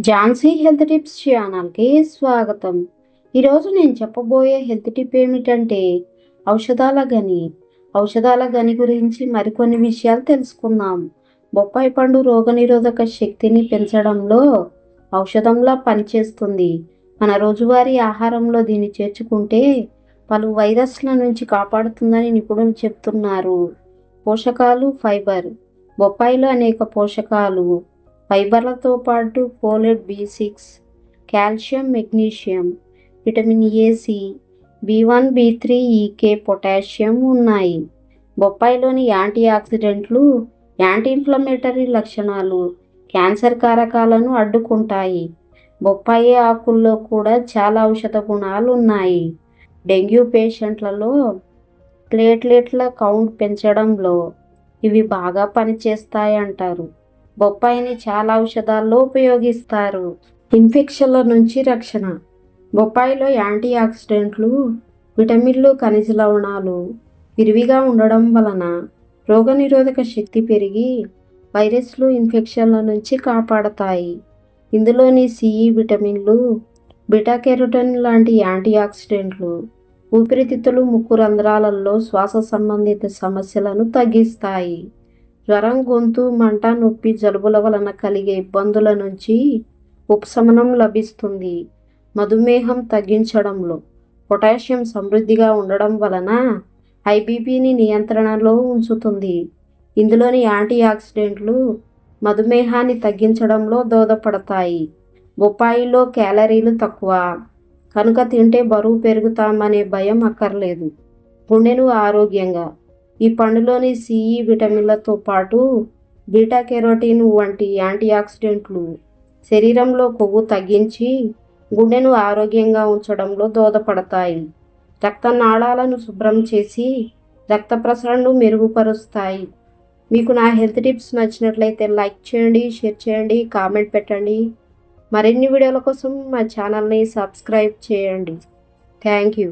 Jhansi health tips ఛానల్కి స్వాగతం. ఈరోజు నేను చెప్పబోయే హెల్త్ టిప్ ఏమిటంటే ఔషధాల గని ఔషధాల గని గురించి మరికొన్ని విషయాలు తెలుసుకుందాం. బొప్పాయి పండు రోగనిరోధక శక్తిని పెంచడంలో ఔషధంలా పనిచేస్తుంది. మన రోజువారీ ఆహారంలో దీన్ని చేర్చుకుంటే పలు వైరస్ల నుంచి కాపాడుతుందని నిపుణులు చెప్తున్నారు. పోషకాలు ఫైబర్. బొప్పాయిలో అనేక పోషకాలు. ఫైబర్లతో పాటు folate B six calcium magnesium vitamin A B one B three E K potassium ఉన్నాయి. బొప్పాయిలోని యాంటీ ఆక్సిడెంట్లు యాంటీ ఇన్ఫ్లమేటరీ లక్షణాలు క్యాన్సర్ కారకాలను అడ్డుకుంటాయి. బొప్పాయి ఆకుల్లో కూడా చాలా ఔషధ గుణాలు ఉన్నాయి. డెంగ్యూ పేషెంట్లలో ప్లేట్లెట్ల కౌంట్ పెంచడంలో ఇవి బాగా పనిచేస్తాయంటారు. బొప్పాయిని చాలా ఔషధాల్లో ఉపయోగిస్తారు. ఇన్ఫెక్షన్ల నుంచి రక్షణ. బొప్పాయిలో యాంటీ ఆక్సిడెంట్లు విటమిన్లు ఖనిజ లవణాలు విరివిగా ఉండడం వలన రోగనిరోధక శక్తి పెరిగి వైరస్లు ఇన్ఫెక్షన్ల నుంచి కాపాడతాయి. ఇందులోని సిఈ విటమిన్లు బిటా కెరోటిన్ లాంటి యాంటీ ఆక్సిడెంట్లు ఊపిరితిత్తులు ముక్కు రంధ్రాలలో శ్వాస సంబంధిత సమస్యలను తగ్గిస్తాయి. జ్వరం గొంతు మంట నొప్పి జలుబుల వలన కలిగే ఇబ్బందుల నుంచి ఉపశమనం లభిస్తుంది. మధుమేహం తగ్గించడంలో పొటాషియం సమృద్ధిగా ఉండడం వలన ఐబీపీని నియంత్రణలో ఉంచుతుంది. ఇందులోని యాంటీ ఆక్సిడెంట్లు మధుమేహాన్ని తగ్గించడంలో దోహదపడతాయి. బొప్పాయిలో క్యాలరీలు తక్కువ. కనుక తింటే బరువు పెరుగుతామనే భయం అక్కర్లేదు. గుండెను ఆరోగ్యంగా ఈ పండులోని సిఈ విటమిన్లతో పాటు బీటా కెరోటిన్ వంటి యాంటీ ఆక్సిడెంట్లు శరీరంలో కొవ్వు తగ్గించి గుండెను ఆరోగ్యంగా ఉంచడంలో దోహదపడతాయి. రక్తనాళాలను శుభ్రం చేసి రక్త ప్రసరణను మెరుగుపరుస్తాయి. మీకు నా హెల్త్ టిప్స్ నచ్చినట్లయితే లైక్ చేయండి షేర్ చేయండి కామెంట్ పెట్టండి. మరిన్ని వీడియోల కోసం మా ఛానల్ని సబ్స్క్రైబ్ చేయండి. Thank you.